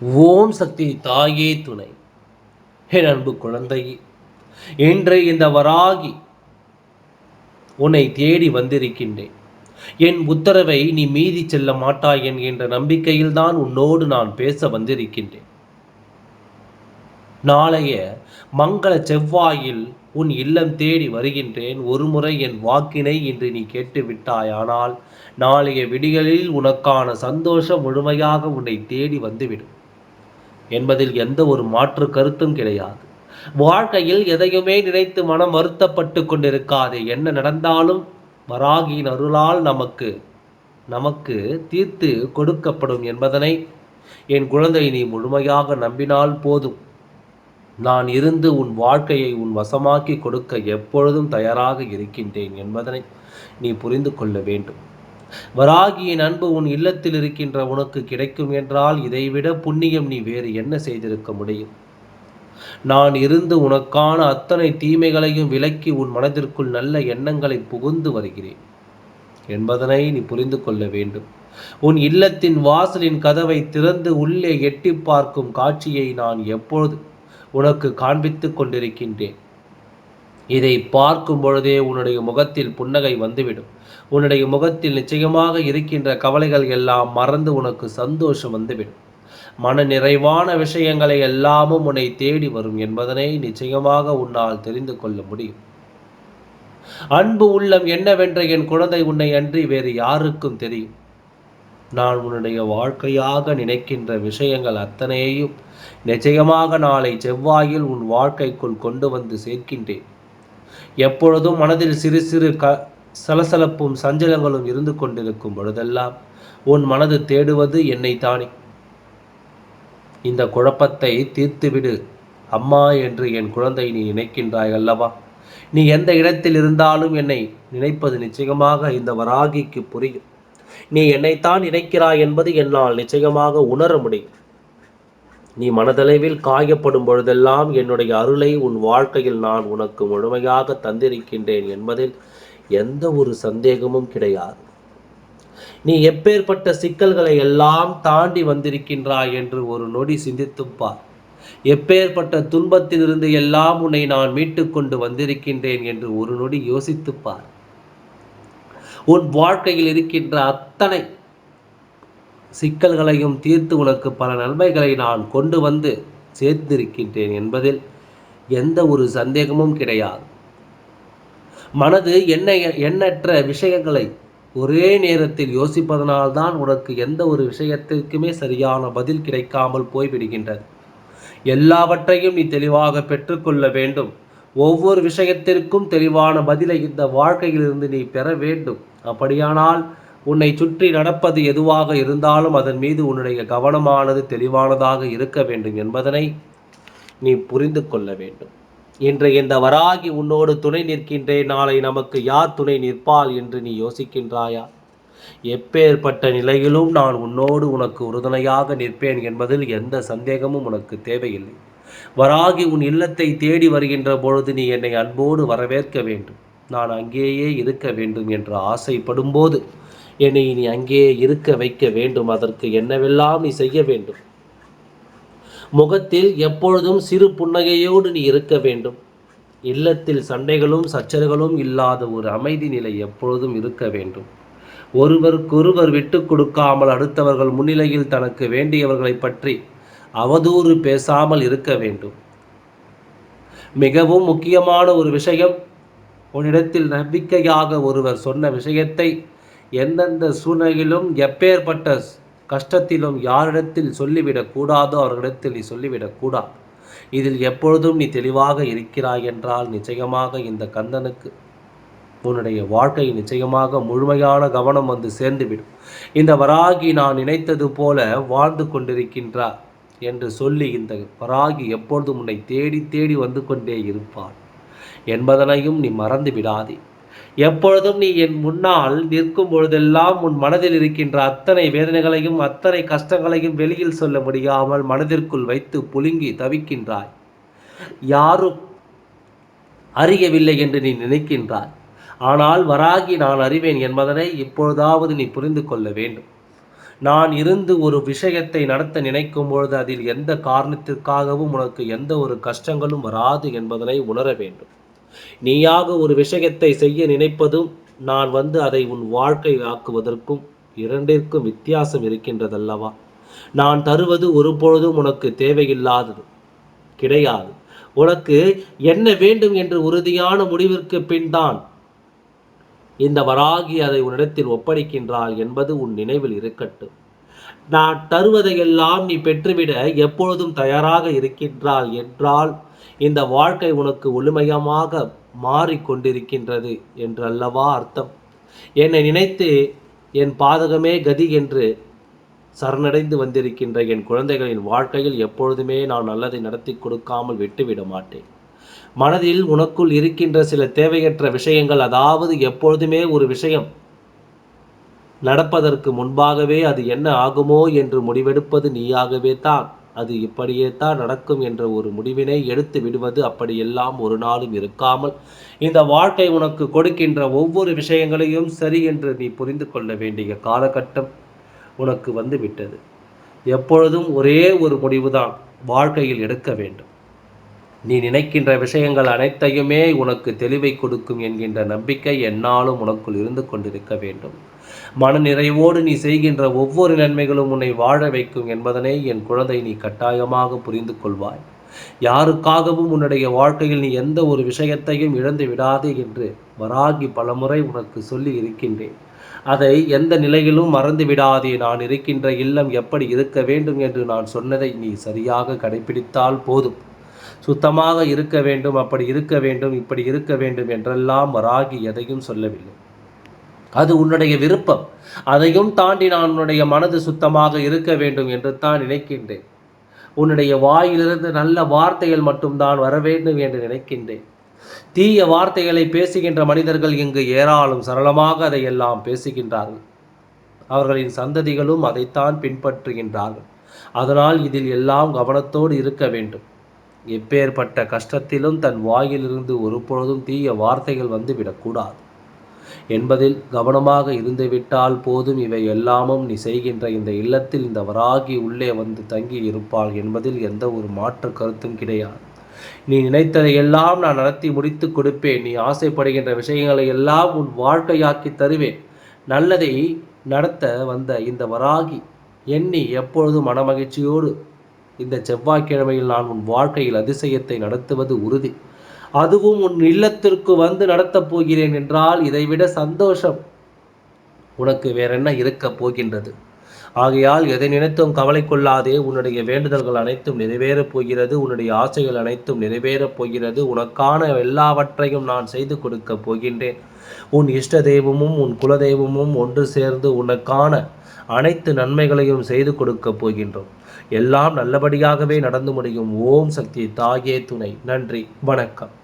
ஓம் சக்தி தாயே துணை. என் அன்பு குழந்தை இன்று இந்த வராகி உன்னை தேடி வந்திருக்கின்றேன். என் உத்தரவை நீ மீறி செல்ல மாட்டாய் என்கின்ற நம்பிக்கையில்தான் உன்னோடு நான் பேச வந்திருக்கின்றேன். நாளைய மங்கள செவ்வாயில் உன் இல்லம் தேடி வருகின்றேன். ஒருமுறை என் வாக்கினை இன்று நீ கேட்டு விட்டாயானால் நாளைய விடிகளில் உனக்கான சந்தோஷம் முழுமையாக உன்னை தேடி வந்துவிடும். என்பதில் எந்த ஒரு மாற்று கருத்தும் கிடையாது. வாழ்க்கையில் எதையுமே நினைத்து மனம் வருத்தப்பட்டு கொண்டிருக்காதே என்ன நடந்தாலும் வராகியின் அருளால் நமக்கு நமக்கு தீர்த்து கொடுக்கப்படும் என்பதனை என் குழந்தை நீ முழுமையாக நம்பினால் போதும். நான் இருந்து உன் வாழ்க்கையை உன் வசமாக்கி கொடுக்க எப்பொழுதும் தயாராக இருக்கின்றேன் என்பதனை நீ புரிந்து கொள்ள வேண்டும். வராகியின் அன்பு உன் இல்லத்தில் இருக்கின்ற உனக்கு கிடைக்கும் என்றால் இதைவிட புண்ணியம் நீ வேறு என்ன செய்திருக்க முடியும்? நான் இருந்து உனக்கான அத்தனை தீமைகளையும் விலக்கி உன் மனதிற்குள் நல்ல எண்ணங்களை புகுந்து வருகிறேன். என்பதனை நீ புரிந்து கொள்ள வேண்டும். உன் இல்லத்தின் வாசலின் கதவை திறந்து உள்ளே எட்டி பார்க்கும் காட்சியை நான் எப்பொழுது உனக்கு காண்பித்துக் கொண்டிருக்கின்றேன்? இதை பார்க்கும் பொழுதே உன்னுடைய முகத்தில் புன்னகை வந்துவிடும். உன்னுடைய முகத்தில் நிச்சயமாக இருக்கின்ற கவலைகள் எல்லாம் மறந்து உனக்கு சந்தோஷம் வந்துவிடும். மன நிறைவான விஷயங்களை எல்லாமும் உன்னை தேடி வரும் என்பதனை நிச்சயமாக உன்னால் தெரிந்து கொள்ள முடியும். அன்பு உள்ளம் என்னவென்ற என் குழந்தை உன்னை அன்றி வேறு யாருக்கும் தெரியும். நான் உன்னுடைய வாழ்க்கையாக நினைக்கின்ற விஷயங்கள் அத்தனையையும் நிச்சயமாக நாளை செவ்வாயில் உன் வாழ்க்கைக்குள் கொண்டு வந்து சேர்க்கின்றேன். எப்பொழுதும் மனதில் சிறு சிறு க சலசலப்பும் சஞ்சலங்களும் இருந்து கொண்டிருக்கும் பொழுதெல்லாம் உன் மனது தேடுவது என்னை தானே. இந்த குழப்பத்தை தீர்த்துவிடு. அம்மா என்று என் குழந்தை நீ நினைக்கின்றாய் அல்லவா? நீ எந்த இடத்தில் இருந்தாலும் என்னை நினைப்பது நிச்சயமாக இந்த வராகிக்கு புரியும். நீ என்னைத்தான் நினைக்கிறாய் என்பது என்னால் நிச்சயமாக உணர முடியும். நீ மனதளவில் காயப்படும் பொழுதெல்லாம் என்னுடைய அருளை உன் வாழ்க்கையில் நான் உனக்கு முழுமையாக தந்திருக்கின்றேன் என்பதில் எந்த ஒரு சந்தேகமும் கிடையாது. நீ எப்பேற்பட்ட சிக்கல்களை எல்லாம் தாண்டி வந்திருக்கின்றாய் என்று ஒரு நொடி சிந்தித்துப்பார் எப்பேற்பட்ட துன்பத்திலிருந்து எல்லாம் உன்னை நான் மீட்டுக்கொண்டு வந்திருக்கின்றேன் என்று ஒரு நொடி யோசித்துப்பார் உன் வாழ்க்கையில் இருக்கின்ற அத்தனை சிக்கல்களையும் தீர்த்து உனக்கு பல நன்மைகளை நான் கொண்டு வந்து சேர்த்திருக்கின்றேன் என்பதில் எந்த ஒரு சந்தேகமும் கிடையாது. மனது என்ன எண்ணற்ற விஷயங்களை ஒரே நேரத்தில் யோசிப்பதனால்தான் உனக்கு எந்த ஒரு விஷயத்திற்குமே சரியான பதில் கிடைக்காமல் போய்விடுகின்றது. எல்லாவற்றையும் நீ தெளிவாக பெற்றுக்கொள்ள வேண்டும். ஒவ்வொரு விஷயத்திற்கும் தெளிவான பதிலை இந்த வாழ்க்கையிலிருந்து நீ பெற வேண்டும். அப்படியானால் உன்னை சுற்றி நடப்பது எதுவாக இருந்தாலும் அதன் மீது உன்னுடைய கவனமானது தெளிவானதாக இருக்க வேண்டும் என்பதனை நீ புரிந்து கொள்ள வேண்டும். இன்று இந்த வராகி உன்னோடு துணை நிற்கின்றேன் நாளை நமக்கு யார் துணை நிற்பாள் என்று நீ யோசிக்கின்றாயா? எப்பேற்பட்ட நிலையிலும் நான் உன்னோடு உனக்கு உறுதுணையாக நிற்பேன் என்பதில் எந்த சந்தேகமும் உனக்கு தேவையில்லை. வராகி உன் இல்லத்தை தேடி வருகின்ற பொழுது நீ என்னை அன்போடு வரவேற்க வேண்டும். நான் அங்கேயே இருக்க வேண்டும் என்று ஆசைப்படும்போது என்னை நீ அங்கே இருக்க வைக்க வேண்டும். அதற்கு என்னவெல்லாம் நீ செய்ய வேண்டும்? முகத்தில் எப்பொழுதும் சிறு புன்னகையோடு நீ இருக்க வேண்டும். இல்லத்தில் சண்டைகளும் சச்சரவுகளும் இல்லாத ஒரு அமைதி நிலை எப்பொழுதும் இருக்க வேண்டும். ஒருவருக்கொருவர் விட்டு கொடுக்காமல் அடுத்தவர்கள் முன்னிலையில் தனக்கு வேண்டியவர்களை பற்றி அவதூறு பேசாமல் இருக்க வேண்டும். மிகவும் முக்கியமான ஒரு விஷயம் உன்னிடத்தில் நம்பிக்கையாக ஒருவர் சொன்ன விஷயத்தை எந்தெந்த சூழ்நிலையிலும் எப்பேற்பட்ட கஷ்டத்திலும் யாரிடத்தில் சொல்லிவிடக் கூடாதோ அவர்களிடத்தில் நீ சொல்லிவிடக்கூடாது இதில் எப்பொழுதும் நீ தெளிவாக இருக்கிறாய் என்றால் நிச்சயமாக இந்த கந்தனுக்கு உன்னுடைய வாழ்க்கை நிச்சயமாக முழுமையான கவனம் வந்து சேர்ந்துவிடும். இந்த வராகி நான் நினைத்தது போல வாழ்ந்து கொண்டிருக்கின்றார் என்று சொல்லி இந்த வராகி எப்பொழுதும் உன்னை தேடி தேடி வந்து கொண்டே இருப்பாள். என்பதனையும் நீ மறந்து விடாதே. எப்பொழுதும் நீ என் முன்னால் நிற்கும் பொழுதெல்லாம் உன் மனதில் இருக்கின்ற அத்தனை வேதனைகளையும் அத்தனை கஷ்டங்களையும் வெளியில் சொல்ல முடியாமல் மனதிற்குள் வைத்து புழுங்கி தவிக்கின்றாய். யாரும் அறியவில்லை என்று நீ நினைக்கின்றாய். ஆனால் வராகி நான் அறிவேன் என்பதனை இப்பொழுதாவது நீ புரிந்து கொள்ள வேண்டும். நான் இருந்து ஒரு விஷயத்தை நடத்த நினைக்கும் பொழுது அதில் எந்த காரணத்திற்காகவும் உனக்கு எந்த ஒரு கஷ்டங்களும் வராது என்பதனை உணர வேண்டும். நீயாக ஒரு விஷயத்தை செய்ய நினைப்பதும் நான் வந்து அதை உன் வாழ்க்கை ஆக்குவதற்கும் இரண்டிற்கும் வித்தியாசம் இருக்கின்றதல்லவா? நான் தருவது ஒருபொழுதும் உனக்கு தேவையில்லாதது. கிடையாது. உனக்கு என்ன வேண்டும் என்று உறுதியான முடிவிற்கு பின் தான் இந்த வராகி அதை உன்னிடத்தில் ஒப்படைக்கின்றாள் என்பது உன் நினைவில் இருக்கட்டும். நான் தருவதையெல்லாம் நீ பெற்றுவிட எப்பொழுதும் தயாராக இருக்கின்றாள் என்றால் இந்த வாழ்க்கை உனக்கு ஒளிமயமாக மாறிக்கொண்டிருக்கின்றது என்று அல்லவா அர்த்தம். என்னை நினைத்து என் பாதகமே கதி என்று சரணடைந்து வந்திருக்கின்ற என் குழந்தைகளின் வாழ்க்கையில் எப்பொழுதுமே நான் நல்லதை நடத்தி கொடுக்காமல் விட்டுவிட மாட்டேன். மனதில் உனக்குள் இருக்கின்ற சில தேவையற்ற விஷயங்கள் அதாவது எப்பொழுதுமே ஒரு விஷயம் நடப்பதற்கு முன்பாகவே அது என்ன ஆகுமோ என்று முடிவெடுப்பது நீயாகவே தான். அது இப்படியே தான் நடக்கும் என்ற ஒரு முடிவினை எடுத்து விடுவது அப்படியெல்லாம் ஒரு நாளும் இருக்காமல். இந்த வாழ்க்கை உனக்கு கொடுக்கின்ற ஒவ்வொரு விஷயங்களையும் சரி என்று நீ புரிந்து கொள்ள வேண்டிய காலகட்டம் உனக்கு வந்து விட்டது எப்பொழுதும் ஒரே ஒரு முடிவுதான் வாழ்க்கையில் எடுக்க வேண்டும். நீ நினைக்கின்ற விஷயங்கள் அனைத்தையுமே உனக்கு தெளிவை கொடுக்கும் என்கின்ற நம்பிக்கை என்னாலும் உனக்குள் இருந்து கொண்டிருக்க வேண்டும். மன நிறைவோடு நீ செய்கின்ற ஒவ்வொரு நன்மைகளும் உன்னை வாழ வைக்கும் என்பதனை என் குழந்தை நீ கட்டாயமாக புரிந்து கொள்வாய். யாருக்காகவும் உன்னுடைய வாழ்க்கையில் நீ எந்த ஒரு விஷயத்தையும் இழந்து விடாதே என்று வராகி பலமுறை உனக்கு சொல்லி இருக்கின்றேன். அதை எந்த நிலையிலும் மறந்து விடாதே. நான் இருக்கின்ற இல்லம் எப்படி இருக்க வேண்டும் என்று நான் சொன்னதை நீ சரியாக கடைபிடித்தால் போதும். சுத்தமாக இருக்க வேண்டும் அப்படி இருக்க வேண்டும் இப்படி இருக்க வேண்டும் என்றெல்லாம் வராகி எதையும் சொல்லவில்லை. அது உன்னுடைய விருப்பம். அதையும் தாண்டி நான் உன்னுடைய மனது சுத்தமாக இருக்க வேண்டும் என்று தான் நினைக்கின்றேன். உன்னுடைய வாயிலிருந்து நல்ல வார்த்தைகள் மட்டும்தான் வர வேண்டும் என்று நினைக்கின்றேன். தீய வார்த்தைகளை பேசுகின்ற மனிதர்கள் இங்கு ஏராளம். சரளமாக அதையெல்லாம் பேசுகின்றார்கள். அவர்களின் சந்ததிகளும் அதைத்தான் பின்பற்றுகின்றார்கள். அதனால் இதில் எல்லாம் கவனத்தோடு இருக்க வேண்டும். எப்பேற்பட்ட கஷ்டத்திலும் தன் வாயிலிருந்து ஒருபொழுதும் தீய வார்த்தைகள் வந்துவிடக்கூடாது. என்பதில் கவனமாக இருந்துவிட்டால் போதும். இவை எல்லாமும் நீ செய்கின்ற இந்த இல்லத்தில் இந்த வராகி உள்ளே வந்து தங்கி இருப்பாள் என்பதில் எந்த ஒரு மாற்று கருத்தும் கிடையாது. நீ நினைத்ததை எல்லாம் நான் நடத்தி முடித்து கொடுப்பேன். நீ ஆசைப்படுகின்ற விஷயங்களை எல்லாம் உன் வாழ்க்கையாக்கி தருவேன். நல்லதை நடத்த வந்த இந்த வராகி எண்ணி எப்பொழுதும் மனமகிழ்ச்சியோடு இந்த செவ்வாய்க்கிழமையில் நான் உன் வாழ்க்கையில் அதிசயத்தை நடத்துவது உறுதி. அதுவும் உன் இல்லத்திற்கு வந்து நடத்தப் போகிறேன் என்றால் இதைவிட சந்தோஷம் உனக்கு வேறென்ன இருக்கப் போகின்றது? ஆகையால் எதை நினைத்தும் கவலை கொள்ளாதே. உன்னுடைய வேண்டுதல்கள் அனைத்தும் நிறைவேறப் போகிறது. உன்னுடைய ஆசைகள் அனைத்தும் நிறைவேறப் போகிறது. உனக்கான எல்லாவற்றையும் நான் செய்து கொடுக்கப் போகின்றேன். உன் இஷ்ட தெய்வமும் உன் குலதெய்வமும் ஒன்று சேர்ந்து உனக்கான அனைத்து நன்மைகளையும் செய்து கொடுக்கப் போகின்றோம். எல்லாம் நல்லபடியாகவே நடந்து முடியும். ஓம் சக்தி தாயே துணை. நன்றி. வணக்கம்.